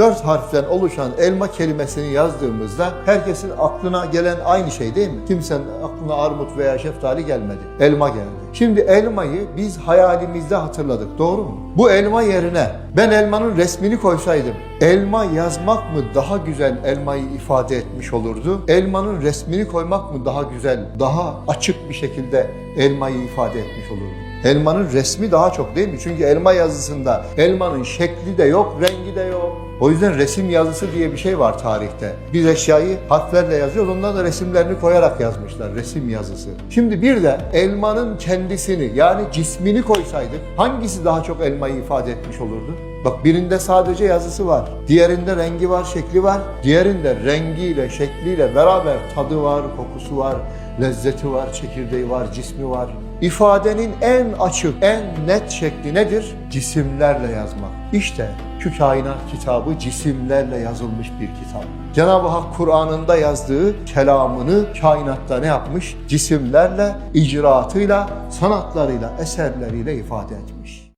dört harften oluşan elma kelimesini yazdığımızda herkesin aklına gelen aynı şey değil mi? Kimsenin aklına armut veya şeftali gelmedi. Elma geldi. Şimdi elmayı biz hayalimizde hatırladık. Doğru mu? Bu elma yerine ben elmanın resmini koysaydım elma yazmak mı daha güzel elmayı ifade etmiş olurdu? Elmanın resmini koymak mı daha güzel, daha açık bir şekilde elmayı ifade etmiş olurdu? Elmanın resmi daha çok değil mi? Çünkü elma yazısında elmanın şekli de yok, rengi de yok. O yüzden resim yazısı diye bir şey var tarihte. Biz eşyayı harflerle yazıyoruz, ondan da resimlerini koyarak yazmışlar, resim yazısı. Şimdi bir de elmanın kendisini yani cismini koysaydık hangisi daha çok elmayı ifade etmiş olurdu? Bak birinde sadece yazısı var. Diğerinde rengi var, şekli var. Diğerinde rengiyle, şekliyle beraber tadı var, kokusu var, lezzeti var, çekirdeği var, cismi var. İfadenin en açık, en net şekli nedir? Cisimlerle yazmak. İşte şu kainat kitabı cisimlerle yazılmış bir kitap. Cenab-ı Hak Kur'an'ında yazdığı kelamını kainatta ne yapmış? Cisimlerle, icraatıyla, sanatlarıyla, eserleriyle ifade etmiş.